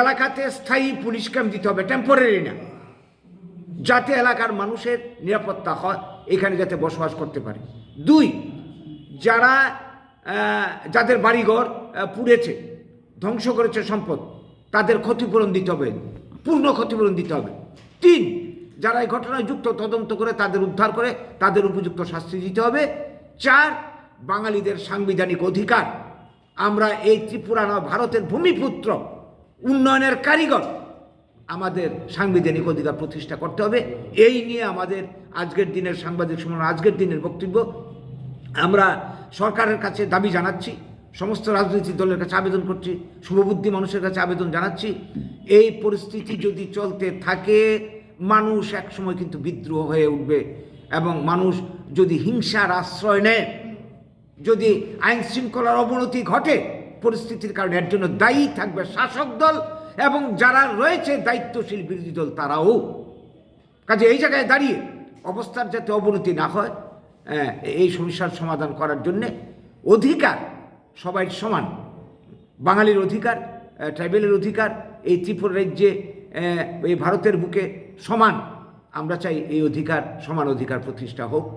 এলাকাতে স্থায়ী police camp দিতে হবে টেম্পোরারি না। যাতে এলাকার মানুষের নিরাপত্তা হয়, এখানে যাতে বসবাস করতে পারে। দুই, যারা যাদের বাড়িঘর পুড়েছে, ধ্বংস করেছে সম্পদ, তাদের ক্ষতিপূরণ দিতে হবে, পূর্ণ ক্ষতিপূরণ দিতে হবে। তিন, যারা এই ঘটনায় যুক্ত, তদন্ত করে, তাদের উদ্ধার করে, তাদের উপযুক্ত শাস্তি দিতে হবে। চার, বাঙালিদের সাংবিধানিক অধিকার। আমরা এই ত্রিপুরা ভারতের ভূমিপুত্র। উন্নয়নের কারিগর। আমাদের সাংবিধানিক অধিকার প্রতিষ্ঠা করতে হবে। এই নিয়ে আমাদের আজকের দিনের সাংবাদিক সম্মেলন, আজকের দিনের বক্তব্য আমরা সরকারের কাছে দাবি জানাচ্ছি, সমস্ত রাজনৈতিক দলের কাছে আবেদন করছি, শুভবুদ্ধি মানুষের কাছে আবেদন জানাচ্ছি। এই পরিস্থিতি যদি চলতে থাকে, মানুষ একসময় কিন্তু বিদ্রোহ হয়ে উঠবে এবং মানুষ যদি হিংসার আশ্রয় নেয়, যদি আইন শৃঙ্খলার অবনতি ঘটে পরিস্থিতির কারণে এর জন্য দায়ী থাকবে শাসক দল এবং যারা রয়েছে দায়িত্বশীল বিরোধী দল তারাও। কাজে এই জায়গায় দাঁড়িয়ে অবস্থার যাতে অবনতি না হয় হ্যাঁ, এই সমস্যার সমাধান করার জন্যে অধিকার সবাই সমান। বাঙালির অধিকার ট্রাইবেলের অধিকার এই ত্রিপুরা রাজ্যে এই ভারতের বুকে সমান। আমরা চাই এই অধিকার সমান অধিকার প্রতিষ্ঠা হোক।